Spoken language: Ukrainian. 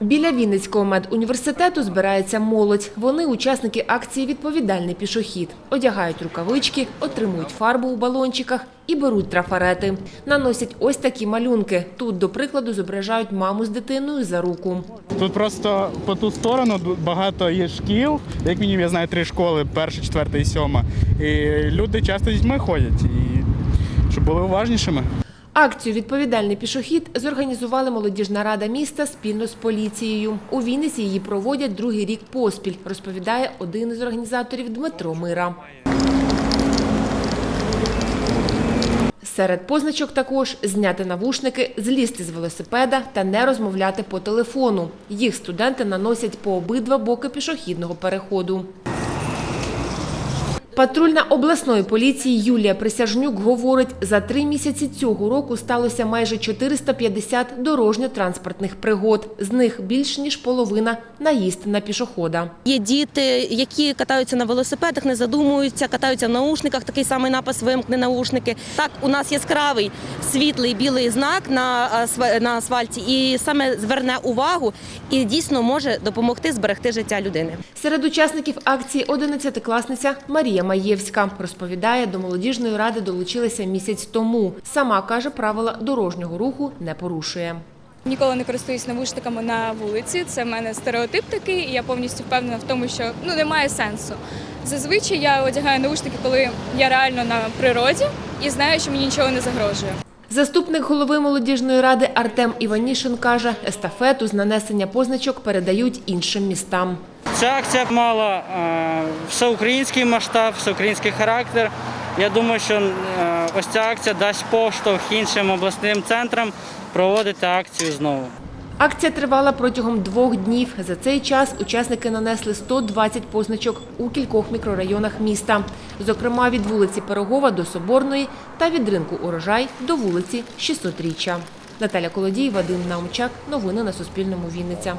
Біля Вінницького медуніверситету збирається молодь. Вони учасники акції Відповідальний пішохід. Одягають рукавички, отримують фарбу у балончиках і беруть трафарети. Наносять ось такі малюнки. Тут, до прикладу, зображають маму з дитиною за руку. Тут просто по ту сторону багато є шкіл, як мінімум я знаю три школи, перша, четверта і сьома. І люди часто з дітьми ходять, і щоб були уважнішими. Акцію Відповідальний пішохід зорганізували молодіжна рада міста спільно з поліцією. У Вінниці її проводять другий рік поспіль, розповідає один із організаторів Дмитро Мира. Серед позначок також зняти навушники, злізти з велосипеда та не розмовляти по телефону. Їх студенти наносять по обидва боки пішохідного переходу. Патрульна обласної поліції Юлія Присяжнюк говорить, за три місяці цього року сталося майже 450 дорожньо-транспортних пригод. З них більш ніж половина – наїзд на пішохода. Є діти, які катаються на велосипедах, не задумуються, катаються в наушниках. Такий самий напис вимкни наушники. Так, у нас яскравий світлий білий знак на на асфальті, і саме зверне увагу і дійсно може допомогти зберегти життя людини. Серед учасників акції 11-класниця Марія Маєвська. Розповідає, до молодіжної ради долучилася місяць тому. Сама, каже, правила дорожнього руху не порушує. Ніколи не користуюсь навушниками на вулиці. Це в мене стереотип такий, і я повністю впевнена в тому, що ну немає сенсу. Зазвичай я одягаю навушники, коли я реально на природі і знаю, що мені нічого не загрожує. Заступник голови молодіжної ради Артем Іванішин каже, естафету з нанесення позначок передають іншим містам. Ця акція мала е, всеукраїнський масштаб, всеукраїнський характер. Я думаю, що е, ось ця акція дасть поштовх іншим обласним центрам проводити акцію знову. Акція тривала протягом двох днів. За цей час учасники нанесли 120 позначок у кількох мікрорайонах міста. Зокрема, від вулиці Пирогова до Соборної та від ринку Урожай до вулиці 600-річчя. Наталя Колодій, Вадим Наумчак. Новини на Суспільному. Вінниця.